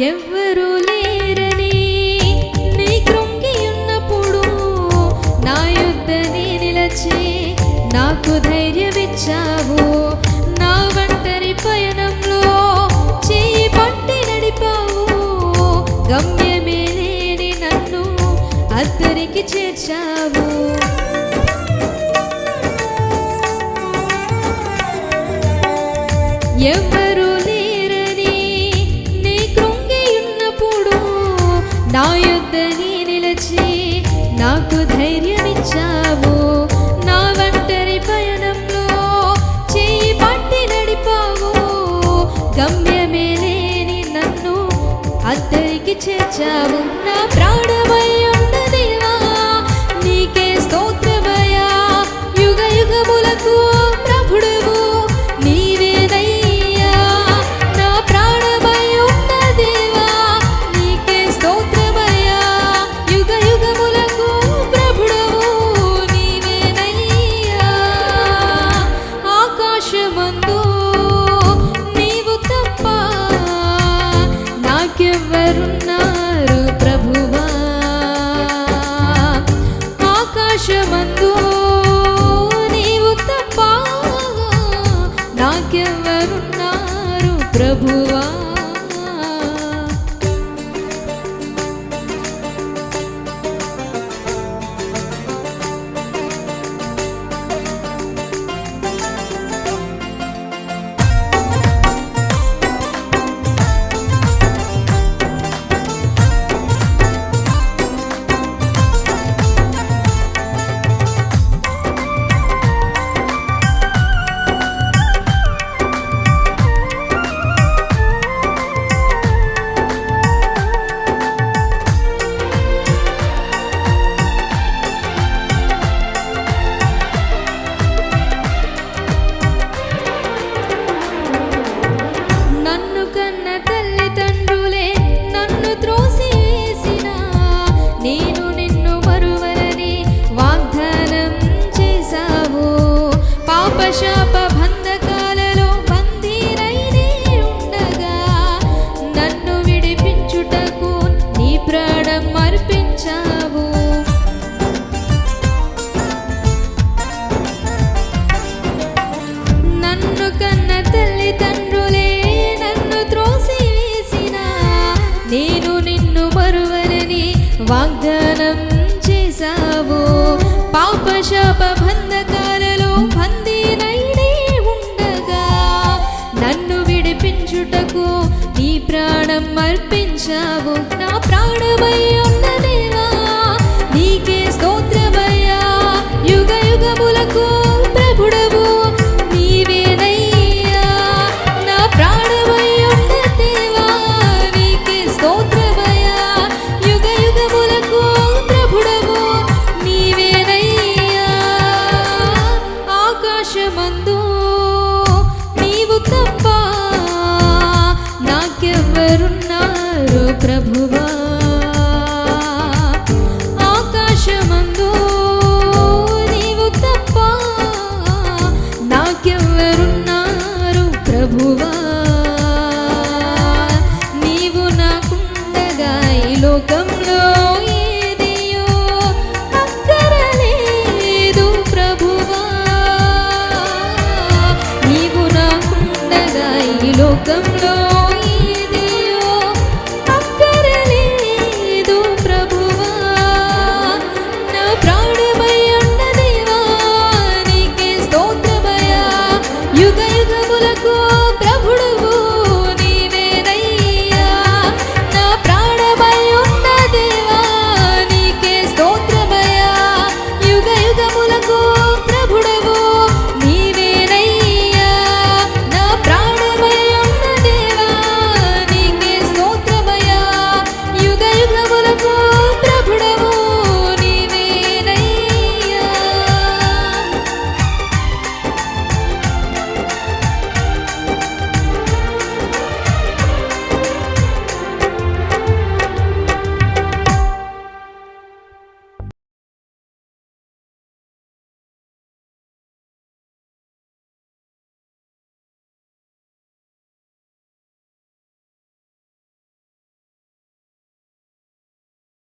ఎవ్వరూ లేరని నీ కృంగి ఉన్నప్పుడు నా యుద్ధ నీ నిలచి నాకు ధైర్యమిచ్చావు. నా ఒంటరి పయనంలో చేయి పట్టి నడిపావు. గమ్యమే లేని నన్ను అద్దరికి చేర్చావు. ఎవ్వరు చేర్చావున్న ప్రాణవ ఆకాశమందు నీవు తప్ప నాకెవరున్నారు ప్రభువా?